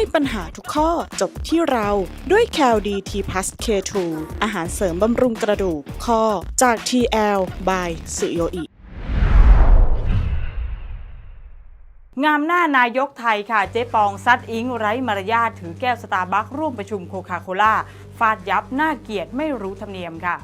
ให้ปัญหาทุกข้อจบที่เราด้วย c a l d t p l u s K2 อาหารเสริมบำรุงกระดูกข้อจาก TL by สุโยอิงามหน้านายกไทยค่ะ เจ๊ปองซัดอิงไร้มารยาทถือแก้วสตาร์บัคร่วมประชุมโคคาโคล่าฟาดยับหน้าเกียรติไม่รู้ธรรมเนียมค่ะ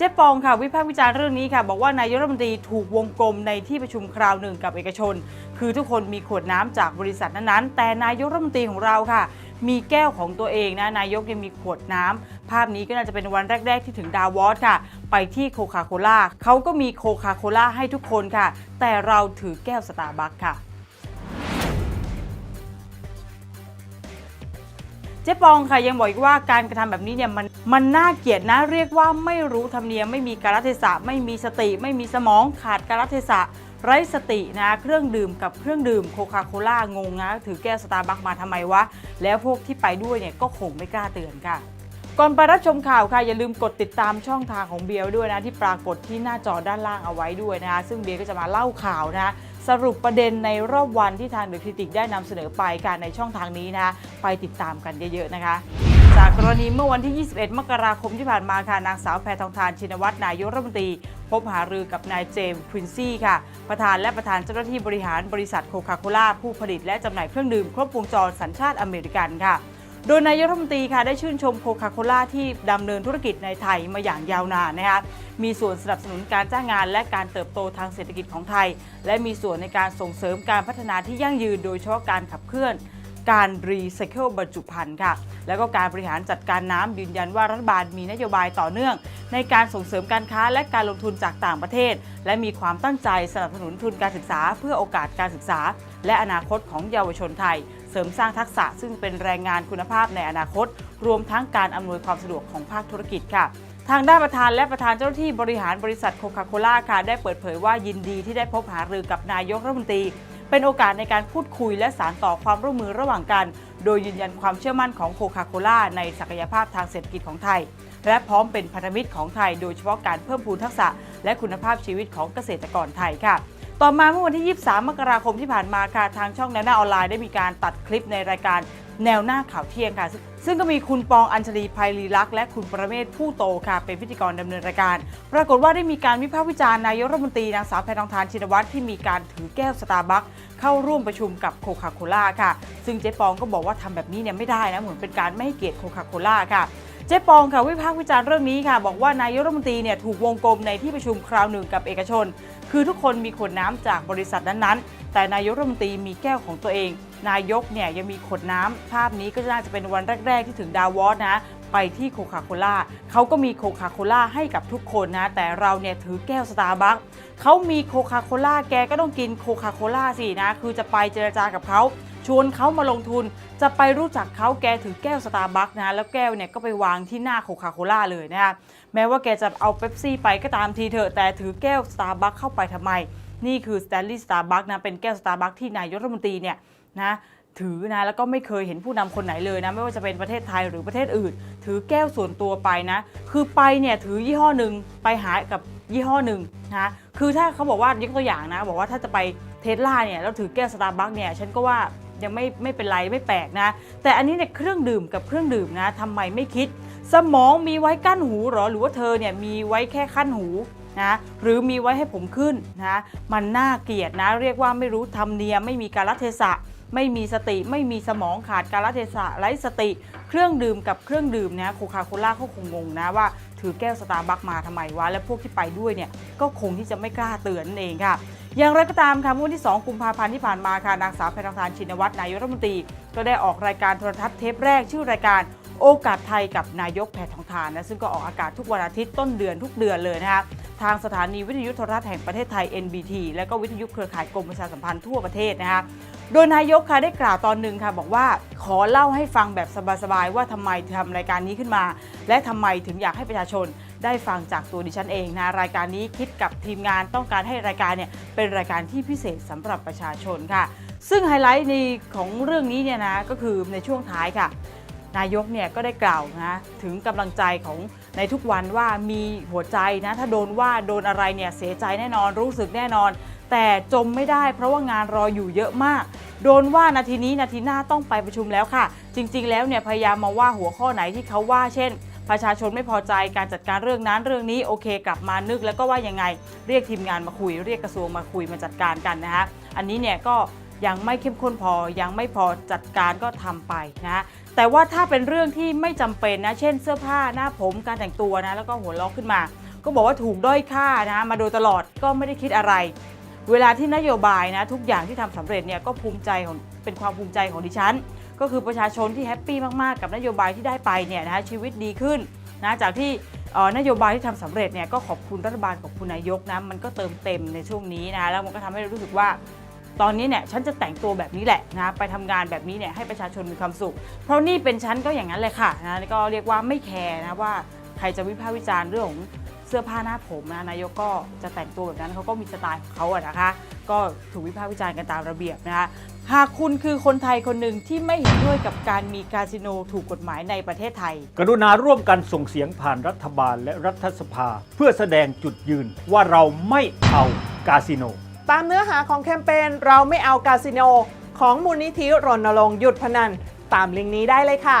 เจ๊ปองค่ะวิพากษ์วิจารณ์เรื่องนี้ค่ะ บอกว่านายกรัฐมนตรีถูกวงกลมในที่ประชุมคราวหนึ่งกับเอกชน คือทุกคนมีขวดน้ำจากบริษัทนั้นๆ แต่นายกรัฐมนตรีของเราค่ะ มีแก้วของตัวเองนะนายกยังมีขวดน้ำภาพนี้ก็น่าจะเป็นวันแรก ๆ ที่ถึงดาวอสค่ะ ไปที่โคคาโคล่าเขาก็มีโคคาโคล่าให้ทุกคนค่ะ แต่เราถือแก้วสตาร์บัคค่ะ เจ๊ปองค่ะยังบอกอีกว่าการกระทำแบบนี้เนี่ยมันมันน่าเกลียดนะเรียกว่าไม่รู้ธรรมเนียมไม่มีกาลเทศะไม่มีสติ ไม่มีสมองขาดกาลเทศะไร้สตินะเครื่องดื่มกับเครื่องดื่มโคคาโคล่างงนะถือแก้วสตาร์บัคมาทำไมวะ แล้วพวกที่ไปด้วยเนี่ยก็คงไม่กล้าเตือนค่ะ ก่อนไปรับชมข่าวค่ะ อย่าลืมกดติดตามช่องทางของเบียร์ด้วยนะ ที่ปรากฏที่หน้าจอด้านล่างเอาไว้ด้วยนะคะซึ่งเบียร์ก็จะมาเล่าข่าวนะ สรุปประเด็นในรอบวันที่ทางเดอะคริติกได้นำเสนอไปค่ะในช่องทางนี้นะคะไปติดตามกันเยอะๆนะคะจากกรณีเมื่อวันที่ 21 มกราคมที่ผ่านมาค่ะ นางสาวแพทองทานชินวัตรนายกรัฐมนตรี พบหารือกับนายเจมส์ควินซี่ค่ะ ประธานและประธานเจ้าหน้าที่บริหารบริษัทโคคาโคล่าผู้ผลิตและจำหน่ายเครื่องดื่มครบวงจรสัญชาติอเมริกันค่ะ โดยนายกรัฐมนตรีค่ะได้ชื่นชมโคคาโคล่าที่ดำเนินธุรกิจในไทยมาอย่างยาวนานนะคะมีส่วนสนับสนุนการจ้างงาน และการเติบโตทางเศรษฐกิจของไทย และมีส่วนในการส่งเสริมการพัฒนาที่ยั่งยืน โดยเฉพาะการขับเคลื่อนการรีไซเคิลบรรจุภัณฑ์ค่ะ แล้วก็การบริหารจัดการน้ำยืนยันว่ารัฐบาลมีนโยบายต่อเนื่อง ในการส่งเสริมการค้าและการลงทุนจากต่างประเทศ และมีความตั้งใจสนับสนุนทุนการศึกษา เพื่อโอกาสการศึกษา และอนาคตของเยาวชนไทย เสริมสร้างทักษะซึ่งเป็นแรงงานคุณภาพในอนาคต รวมทั้งการอำนวยความสะดวกของภาคธุรกิจค่ะทางด้านประธานและประธานเจ้าหน้าที่บริหารบริษัทโคคาโคล่าค่ะได้เปิดเผยว่ายินดีที่ได้พบหารือกับนายกรัฐมนตรี เป็นโอกาสในการพูดคุยและสานต่อความร่วมมือระหว่างกัน โดยยืนยันความเชื่อมั่นของโคคาโคล่าในศักยภาพทางเศรษฐกิจของไทย และพร้อมเป็นพันธมิตรของไทย โดยเฉพาะการเพิ่มพูนทักษะ และคุณภาพชีวิตของเกษตรกรไทยค่ะ ต่อมาเมื่อวันที่ 23 มกราคมที่ผ่านมาค่ะทางช่องแนวหน้าออนไลน์ได้มีการตัดคลิปในรายการแนวหน้าข่าวเที่ยงค่ะ ซึ่งก็มีคุณปองอัญชลีภัยรีลักษ์และคุณประเมศผู้โตค่ะ เป็นพิธีกรดำเนินรายการ ปรากฏว่าได้มีการวิพากษ์วิจารณ์นายกรัฐมนตรีนางสาวแพทองทานชินวัตรที่มีการถือแก้วสตาร์บัคเข้าร่วมประชุมกับโคคาโคล่าค่ะ ซึ่งเจ๊ปองก็บอกว่าทำแบบนี้เนี่ยไม่ได้นะเหมือนเป็นการไม่ให้เกียรติโคคาโคล่าค่ะ เจ๊ปองค่ะวิพากษ์วิจารณ์เรื่องนี้ค่ะ บอกว่านายกรัฐมนตรีเนี่ยถูกวงกลมในที่ประชุมคราวหนึ่งกับเอกชน คือทุกคนมีขวดน้ำจากบริษัทนั้นๆ แต่นายกรัฐมนตรีมีแก้วของตัวเอง นายกเนี่ยยังมีขวดน้ำภาพนี้ก็น่าจะเป็นวันแรก ๆ ที่ถึงดาวอสนะ ไปที่โคคาโคล่าเขาก็มีโคคาโคล่าให้กับทุกคนนะ แต่เราเนี่ยถือแก้วสตาร์บัคเขามีโคคาโคล่าแกก็ต้องกินโคคาโคล่าสินะ คือจะไปเจรจากับเขาชวนเขามาลงทุน จะไปรู้จักเขาแกถือแก้วสตาร์บัคนะ แล้วแก้วเนี่ยก็ไปวางที่หน้าโคคาโคล่าเลยนะคะแม้ว่าแกจะเอาเป๊ปซี่ไปก็ตามทีเถอะ แต่ถือแก้วสตาร์บัคเข้าไปทำไม นี่คือสแตนลีย์สตาร์บัคนะ เป็นแก้วสตาร์บัคที่นายกรัฐมนตรีเนี่ยนะ ถือนะแล้วก็ไม่เคยเห็นผู้นำคนไหนเลยนะไม่ว่าจะเป็นประเทศไทยหรือประเทศอื่น ถือแก้วส่วนตัวไปนะ คือไปเนี่ยถือยี่ห้อหนึ่งไปหากับยี่ห้อหนึ่งนะคือถ้าเขาบอกว่ายกตัวอย่างนะ บอกว่าถ้าจะไปเทสลาเนี่ยแล้วถือแก้วสตาร์บัคเนี่ยฉันก็ว่ายังไม่ไม่เป็นไรไม่แปลกนะ แต่อันนี้เนี่ยเครื่องดื่มกับเครื่องดื่มนะทำไมไม่คิด สมองมีไว้กั้นหูหรอหรือว่าเธอเนี่ยมีไว้แค่ขั้นหูนะหรือมีไว้ให้ผมขึ้นนะมันน่าเกลียดนะ เรียกว่าไม่รู้ธรรมเนียมไม่มีการรัเทศะ ไม่มีสติไม่มีสมองขาดการเทศะไร้สติ เครื่องดื่มกับเครื่องดื่มนะโคคาโคล่าเขาคงงงนะว่าถือแก้วสตาร์บัคมาทำไมวะและพวกที่ไปด้วยเนี่ยก็คงที่จะไม่กล้าเตือนนั่นเองค่ะ อย่างไรก็ตามค่ะเมื่อวันที่ 2 กุมภาพันธ์ที่ผ่านมาค่ะนางสาวแพทองทานชินวัตรนายกรัฐมนตรี ก็ได้ออกรายการโทรทัศน์เทปแรกชื่อรายการโอกาสไทยกับนายกแพทองทานนะซึ่งก็ออกอากาศทุกวันอาทิตย์ต้นเดือนทุกเดือนเลยนะคะทางสถานีวิทยุโทรทัศน์แห่งประเทศไทย NBT และก็วิทยุเครือข่ายกรมประชาสัมพันธ์ทั่วประเทศนะคะ โดยนายกค่ะได้กล่าวตอนหนึ่งค่ะบอกว่าขอเล่าให้ฟังแบบสบายๆว่าทำไมทำรายการนี้ขึ้นมา และทำไมถึงอยากให้ประชาชนได้ฟังจากตัวดิฉันเองนะรายการนี้คิดกับทีมงานต้องการให้รายการเนี่ยเป็นรายการที่พิเศษสำหรับประชาชนค่ะ ซึ่งไฮไลท์ในของเรื่องนี้เนี่ยนะก็คือในช่วงท้ายค่ะ นายกเนี่ยก็ได้กล่าวนะถึงกำลังใจของในทุกวันว่ามีหัวใจนะถ้าโดนว่าโดนอะไรเนี่ยเสียใจแน่นอนรู้สึกแน่นอน แต่จมไม่ได้เพราะว่างานรออยู่เยอะมาก โดนว่านาทีนี้นาทีหน้าต้องไปประชุมแล้วค่ะ จริง ๆ แล้วเนี่ยพยายามมาว่าหัวข้อไหนที่เขาว่า เช่น ประชาชนไม่พอใจการจัดการเรื่องนั้นเรื่องนี้โอเค กลับมานึกแล้วก็ว่ายังไง เรียกทีมงานมาคุย เรียกกระทรวงมาคุยมาจัดการกันนะฮะอันนี้เนี่ยก็ยังไม่เข้มข้นพอยังไม่พอจัดการก็ทำไปนะฮะแต่ว่าถ้าเป็นเรื่องที่ไม่จำเป็นนะ เช่นเสื้อผ้าหน้าผมการแต่งตัวนะ แล้วก็หัวล้อขึ้นมา ก็บอกว่าถูกด้อยค่านะ มาโดยตลอดก็ไม่ได้คิดอะไร เวลาที่นโยบายนะทุกอย่างที่ทำสำเร็จเนี่ยก็ภูมิใจของเป็นความภูมิใจของดิฉัน ก็คือประชาชนที่แฮปปี้มากๆ กับนโยบายที่ได้ไปเนี่ยนะชีวิตดีขึ้นนะจากที่นโยบายที่ทำสำเร็จเนี่ยก็ขอบคุณรัฐบาลขอบคุณนายกนะมันก็เติมเต็มในช่วงนี้นะแล้วมันก็ทำให้เรารู้สึกว่าตอนนี้เนี่ยฉันจะแต่งตัวแบบนี้แหละนะไปทำงานแบบนี้เนี่ยให้ประชาชนมีความสุข เพราะนี่เป็นฉันก็อย่างนั้นเลยค่ะนะก็เรียกว่าไม่แคร์นะว่าใครจะวิพากษ์วิจารณ์เรื่องของ เสื้อผ้าหน้าผมนะนายกก็จะแต่งตัวแบบนั้นเขาก็มีสไตล์ของเขาอะนะคะ ก็ถูกวิพากษ์วิจารณ์กันตามระเบียบนะคะหากคุณคือคนไทยคนหนึ่งที่ไม่เห็นด้วยกับการมีคาสิโนถูกกฎหมายในประเทศไทย กรุณาร่วมกันส่งเสียงผ่านรัฐบาลและรัฐสภา เพื่อแสดงจุดยืนว่าเราไม่เอากาสิโน ตามเนื้อหาของแคมเปญเราไม่เอากาสิโน ของมูลนิธิรณรงค์หยุดพนัน ตามลิงก์นี้ได้เลยค่ะ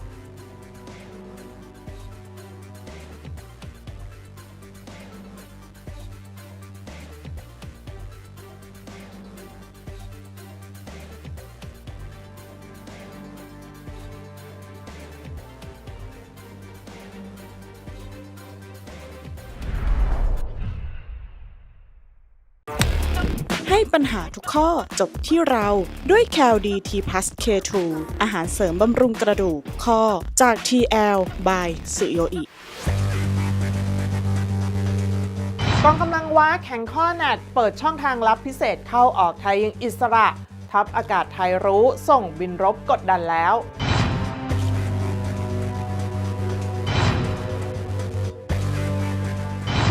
ปัญหาทุกข้อจบที่เราด้วย c a l d t p l u s K2 อาหารเสริมบำรุงกระดูกข้อจาก TL by สุโยอิกองกำลังว้าแข่งข้อแนทเปิดช่องทางลับพิเศษเข้าออกไทยยังอิสระ ทัพอากาศไทยรู้ส่งบินรบกดดันแล้ว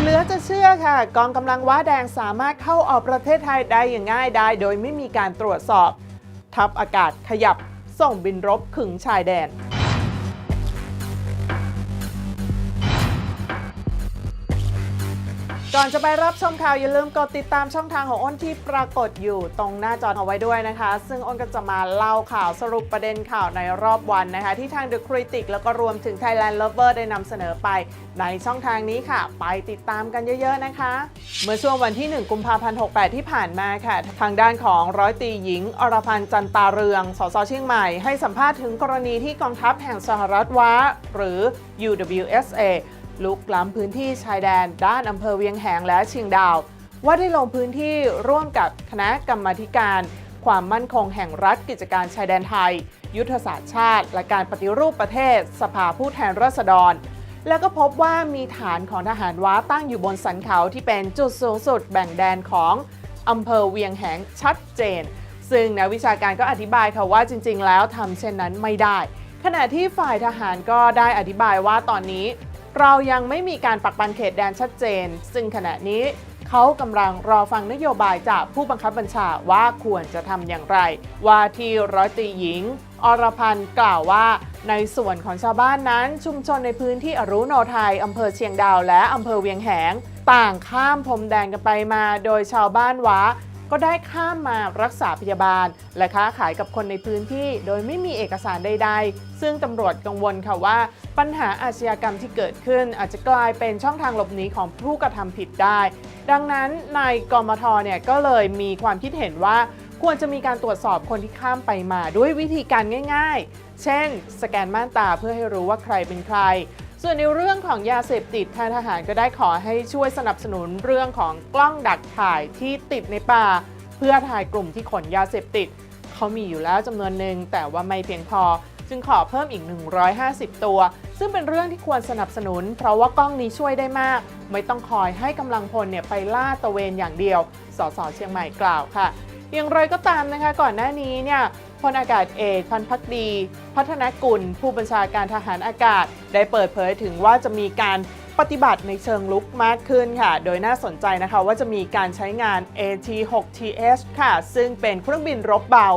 เหลือจะเชื่อค่ะ กองกำลังว้าแดงสามารถเข้าออกประเทศไทยได้อย่างง่ายได้โดยไม่มีการตรวจสอบ ทัพอากาศขยับส่งบินรบขึงชายแดน ก่อนจะไปรับชมข่าวอย่าลืมกดติดตามช่องทางของอ้นที่ปรากฏอยู่ตรงหน้าจอเอาไว้ด้วยนะคะ ซึ่งอ้นก็จะมาเล่าข่าวสรุปประเด็นข่าวในรอบวันนะคะ ที่ทาง The Critic แล้วก็รวมถึง Thailand Lover ได้นำเสนอไป ในช่องทางนี้ค่ะ ไปติดตามกันเยอะๆนะคะ เมื่อช่วงวันที่ 1 กุมภาพันธ์ 68 ที่ผ่านมาค่ะ ทางด้านของร้อยตีหญิง อรพันธ์จันตาเรืองสสเชียงใหม่ให้สัมภาษณ์ถึงกรณีที่กองทัพแห่งสหรัฐว้าหรือ UWSA ลุกล้ำพื้นที่ชายแดน ด้านอำเภอเวียงแหงและเชียงดาว ว่าได้ลงพื้นที่ร่วมกับคณะกรรมาธิการ ความมั่นคงแห่งรัฐกิจการชายแดนไทย ยุทธศาสตร์ชาติ และการปฏิรูปประเทศ สภาผู้แทนราษฎร แล้วก็พบว่ามีฐานของทหารว้าตั้งอยู่บนสันเขาที่เป็นจุดสูงสุดแบ่งแดนของอำเภอเวียงแหงชัดเจน ซึ่งนักวิชาการก็อธิบายค่ะว่าจริง ๆ แล้วทำเช่นนั้นไม่ได้ ขณะที่ฝ่ายทหารก็ได้อธิบายว่าตอนนี้ เรายังไม่มีการปักปันเขตแดนชัดเจน ซึ่งขณะนี้เขากำลังรอฟังนโยบายจากผู้บังคับบัญชาว่าควรจะทำอย่างไร ว่าที่ร้อยตีหญิง อรพันธ์กล่าวว่า ในส่วนของชาวบ้านนั้นชุมชนในพื้นที่อรุโนไทยอำเภอเชียงดาวและอำเภอเวียงแหง ต่างข้ามพรมแดนกันไปมา โดยชาวบ้านว้า ก็ได้ข้ามมารักษาพยาบาล และค้าขายกับคนในพื้นที่ โดยไม่มีเอกสารใดๆ ซึ่งตำรวจกังวลค่ะว่า ปัญหาอาชญากรรมที่เกิดขึ้น อาจจะกลายเป็นช่องทางหลบหนีของผู้กระทำผิดได้ ดังนั้นนายกมทเนี่ยก็เลยมีความคิดเห็นว่าควรจะมีการตรวจสอบคนที่ข้ามไปมาด้วยวิธีการง่าย ๆ เช่น สแกนม่านตาเพื่อให้รู้ว่าใครเป็นใคร ส่วนในเรื่องของยาเสพติดทางทหารก็ได้ขอให้ช่วยสนับสนุนเรื่องของกล้องดักถ่ายที่ติดในป่า เพื่อถ่ายกลุ่มที่ขนยาเสพติด เขามีอยู่แล้วจำนวนหนึ่งแต่ว่าไม่เพียงพอ จึงขอเพิ่มอีก 150 ตัว ซึ่งเป็นเรื่องที่ควรสนับสนุน เพราะว่ากล้องนี้ช่วยได้มาก ไม่ต้องคอยให้กำลังพลเนี่ยไปล่าตะเวนอย่างเดียว สสเชียงใหม่กล่าวค่ะอย่างไรก็ตามนะคะก่อนหน้านี้เนี่ย พลอากาศเอกพันพักดี พัฒนกุล ผู้บัญชาการทหารอากาศ ได้เปิดเผยถึงว่าจะมีการปฏิบัติในเชิงลุกมากขึ้นค่ะ โดยน่าสนใจนะคะว่าจะมีการใช้งาน AT-6TH ค่ะ ซึ่งเป็นเครื่องบินรบเบา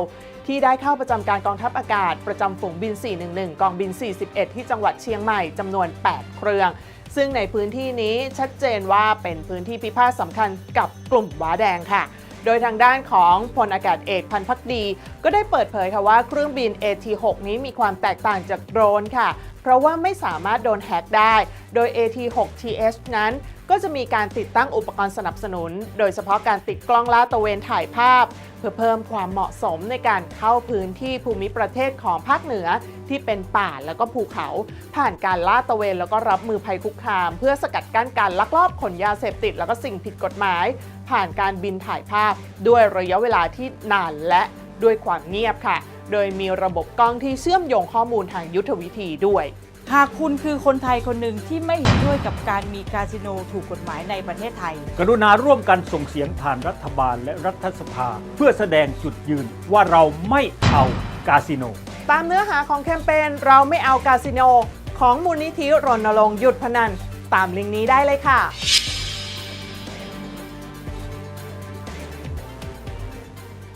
ที่ได้เข้าประจำการกองทัพอากาศ ประจำฝูงบิน 411 กองบิน 41 ที่จังหวัดเชียงใหม่จำนวน 8 เครื่อง ซึ่งในพื้นที่นี้ชัดเจนว่าเป็นพื้นที่พิพาทสำคัญกับกลุ่มว้าแดงค่ะ โดยทางด้านของพลอากาศเอกพันพักดี ก็ได้เปิดเผยค่ะว่าเครื่องบิน AT6 นี้มีความแตกต่างจากโดรนค่ะ เพราะว่าไม่สามารถโดนแฮกได้ โดย AT6TH นั้นก็จะมีการติดตั้งอุปกรณ์สนับสนุน โดยเฉพาะการติดกล้องลาดตระเวนถ่ายภาพ เพื่อเพิ่มความเหมาะสมในการเข้าพื้นที่ภูมิประเทศของภาคเหนือ ที่เป็นป่าแล้วก็ภูเขา ผ่านการลาดตระเวนแล้วก็รับมือภัยคุกคาม เพื่อสกัดกั้นการลักลอบขนยาเสพติด แล้วก็สิ่งผิดกฎหมาย ผ่านการบินถ่ายภาพ ด้วยระยะเวลาที่นานและด้วยความเงียบค่ะ โดยมีระบบกล้องที่เชื่อมโยงข้อมูลทางยุทธวิธีด้วยหากคุณคือคนไทยคนหนึ่งที่ไม่เห็นด้วยกับการมีคาสิโนถูกกฎหมายในประเทศไทย กรุณาร่วมกันส่งเสียงผ่านรัฐบาลและรัฐสภา เพื่อแสดงจุดยืนว่าเราไม่เอาคาสิโน ตามเนื้อหาของแคมเปญเราไม่เอาคาสิโน ของมูลนิธิรณรงค์หยุดพนัน ตามลิงก์นี้ได้เลยค่ะ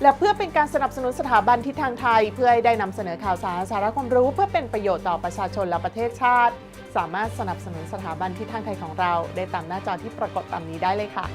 และเพื่อเป็นการสนับสนุนสถาบันทิศทางไทย เพื่อให้ได้นำเสนอข่าวสารสาระความรู้ เพื่อเป็นประโยชน์ต่อประชาชนและประเทศชาติ สามารถสนับสนุนสถาบันทิศทางไทยของเรา ได้ตามหน้าจอที่ปรากฏตามนี้ได้เลยค่ะ